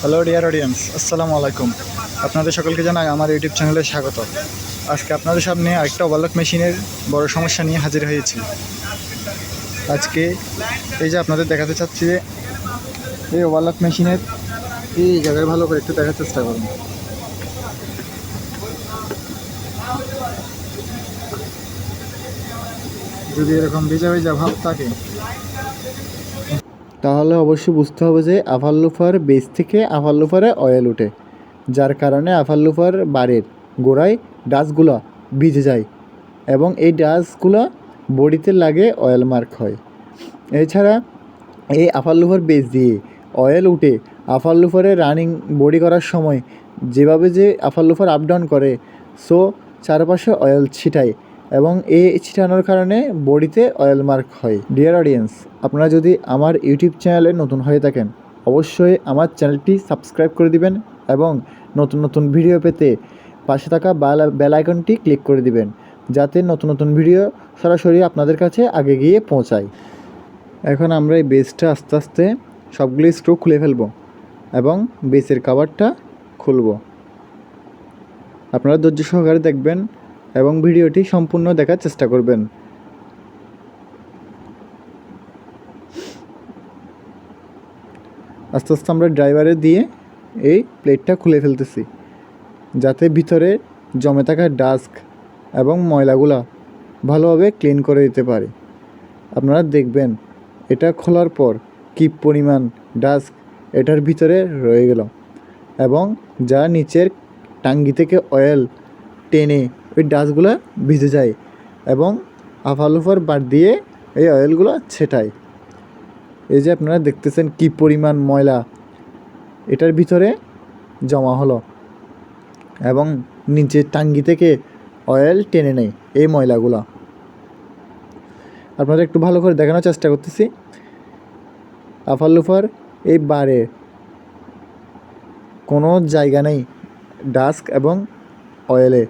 Hello dear audience আসসালামু আলাইকুম আপনাদের সকলকে জানাই আমার ইউটিউব চ্যানেলে স্বাগত। আজকে আপনাদের সামনে আরেকটা ওভারলক মেশিনের বড় সমস্যা নিয়ে হাজির হয়েছি। আজকে এই যে আপনাদের দেখাতে চাচ্ছি যে এই ওভারলক মেশিনের এই জায়গায় ভালো করে একটু দেখার চেষ্টা করুন। যদি এরকম ভিজা ভিজা ভাব থাকে তাহলে অবশ্যই বুঝতে হবে যে আফাল্লুফার বেস থেকে আফাল্লুফারে অয়েল ওঠে, যার কারণে আফাল্লুফার বারের গোড়ায় ডাস্টগুলো ভিজে যায় এবং এই ডাস্টগুলো বডিতে লাগে অয়েল মার্ক হয়। এছাড়া এই আফাল্লুফার বেস দিয়ে অয়েল উঠে আফাল্লুফারে রানিং বডি করার সময় যেভাবে যে আফাল্লুফার আপ ডাউন করে সো চারপাশে অয়েল ছিটায়। এবং এই ছিটানোর কারণে বডিতে অয়েল মার্ক হয়। ডিয়ার অডিয়েন্স আপনারা যদি আমার ইউটিউব চ্যানেলে নতুন হয়ে থাকেন, অবশ্যই আমার চ্যানেলটি সাবস্ক্রাইব করে দিবেন এবং নতুন নতুন ভিডিও পেতে পাশে থাকা বেল আইকনটি ক্লিক করে দিবেন, যাতে নতুন নতুন ভিডিও সরাসরি আপনাদের কাছে আগে গিয়ে পৌঁছায়। এখন আমরা এই বেসটা আস্তে আস্তে সবগুলি স্ক্রু খুলে ফেলব এবং বেসের কাভারটা খুলব। আপনারা ধৈর্য সহকারে দেখবেন এবং ভিডিওটি সম্পূর্ণ দেখার চেষ্টা করবেন। আস্তে আস্তে আমরা ড্রাইভারে দিয়ে এই প্লেটটা খুলে ফেলতেছি, যাতে ভিতরে জমে থাকা ডাস্ক এবং ময়লাগুলা ভালোভাবে ক্লিন করে দিতে পারে। আপনারা দেখবেন, এটা খোলার পর কী পরিমাণ ডাস্ক এটার ভিতরে রয়ে গেল এবং যা নিচের টাঙ্গি থেকে অয়েল টেনে ওই ডাস্টগুলো ভিজে যায় এবং আফালুফার বাদ দিয়ে এই অয়েলগুলো ছেটায়। এই যে আপনারা দেখতেছেন কি পরিমাণ ময়লা। এটার ভিতরে জমা হলো এবং নিচে টাঙ্গি থেকে অয়েল টেনে নেয় এই ময়লাগুলো। আপনাদের একটু ভালো করে দেখানোর চেষ্টা করতেছি। আফালুফার এই বারে কোনো জায়গা নেই ডাস্ক এবং অয়েলে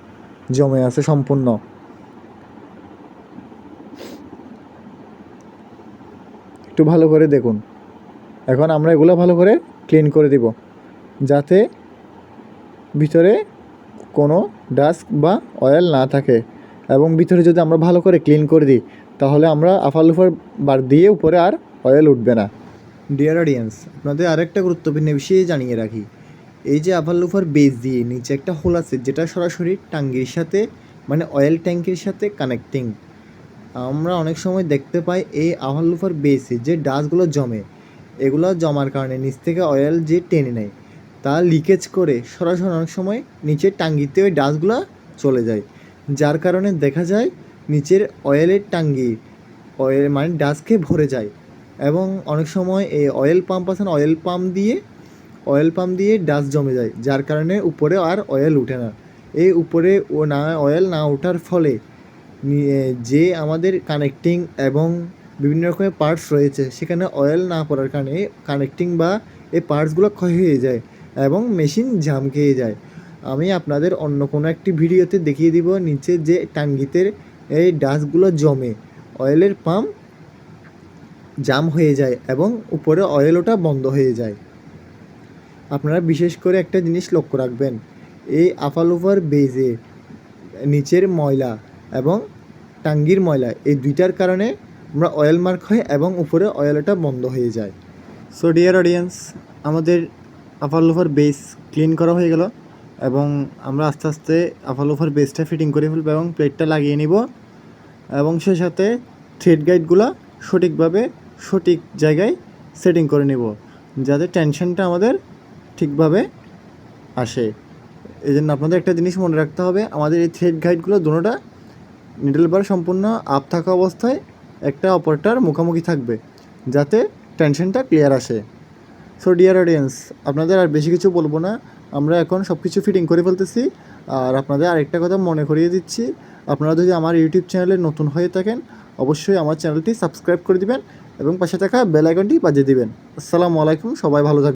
জমে আছে সম্পূর্ণ। একটু ভালো করে দেখুন। এখন আমরা এগুলো ভালো করে ক্লিন করে দিব। যাতে ভিতরে কোনো ডাস্ক বা অয়েল না থাকে। এবং ভিতরে যদি আমরা ভালো করে ক্লিন করে দিই, তাহলে আমরা আফালুফার বার দিয়ে উপরে আর অয়েল উঠবে না। ডিয়ার অডিয়েন্স আপনাদের আরেকটা গুরুত্বপূর্ণ বিষয়ে জানিয়ে রাখি। এই যে আভার আভাল্লুফার বেস দিয়ে নিচে একটা হোল আছে, যেটা সরাসরি টাঙ্গির সাথে মানে অয়েল ট্যাঙ্কির সাথে কানেক্টিং আমরা অনেক সময় দেখতে পাই এই আভার আভাল্লুফার বেসে যে ডাস্টগুলো জমে, এগুলো জমার কারণে নিচ থেকে অয়েল যে টেনে নেয়, তা লিকেজ করে সরাসরি অনেক সময় নিচের টাঙ্গিতে ওই ডাস্টগুলো চলে যায়। যার কারণে দেখা যায় নিচের অয়েলের টাঙ্গি অয়েল মানে ডাস্টকে ভরে যায়। এবং অনেক সময় এই অয়েল পাম্প আছে অয়েল পাম্প দিয়ে অয়েল পাম্প দিয়ে ডাস্ট জমে যায়, যার কারণে উপরে আর অয়েল উঠে না। এই উপরে ও না, অয়েল না ওঠার ফলে যে আমাদের কানেক্টিং এবং বিভিন্ন রকমের পার্টস রয়েছে, সেখানে অয়েল না পড়ার কারণে কানেক্টিং বা এই পার্টসগুলো ক্ষয় হয়ে যায় এবং মেশিন জাম খেয়ে যায়। আমি আপনাদের অন্য কোনো একটি ভিডিওতে দেখিয়ে দিব নিচে যে টাঙ্গিতে এই ডাস্টগুলো জমে। অয়েলের পাম্প জাম হয়ে যায় এবং উপরে অয়েল ওটা বন্ধ হয়ে যায়। আপনারা বিশেষ করে একটা জিনিস লক্ষ্য রাখবেন। এই আফালোভার বেজে, নিচের ময়লা এবং টাঙ্গির ময়লা, এই দুইটার কারণে আমরা অয়েল মার্ক হয় এবং উপরে অয়েলটা বন্ধ হয়ে যায়। সো ডিয়ার অডিয়েন্স আমাদের আফালোভার বেস ক্লিন করা হয়ে গেল এবং আমরা আস্তে আস্তে আফালোভার বেসটা ফিটিং করে ফেলব এবং প্লেটটা লাগিয়ে নিব এবং সে সাথে থ্রেড গাইডগুলো সঠিকভাবে সঠিক জায়গায় সেটিং করে নেব, যাতে টেনশনটা আমাদের ঠিকভাবে আসে। এই জন্য আপনাদের একটা জিনিস মনে রাখতে হবে, আমাদের এই থ্রেড গাইডগুলো দুটোটা নিডল বার সম্পূর্ণ আপ থাকা অবস্থায় একটা অপরটার মুখোমুখি থাকবে, যাতে টেনশনটা ক্লিয়ার আসে। সো ডিয়ার অডিয়েন্স আপনাদের আর বেশি কিছু বলব না, আমরা এখন সব কিছু ফিটিং করে ফেলতেছি। আর আপনাদের আরেকটা কথা মনে করিয়ে দিচ্ছি, আপনারা যদি আমার ইউটিউব চ্যানেলে নতুন হয়ে থাকেন, অবশ্যই আমার চ্যানেলটি সাবস্ক্রাইব করে দিবেন এবং পাশে থাকা বেল আইকনটি বাজিয়ে দিবেন। আসসালামু আলাইকুম, সবাই ভালো থাকবেন।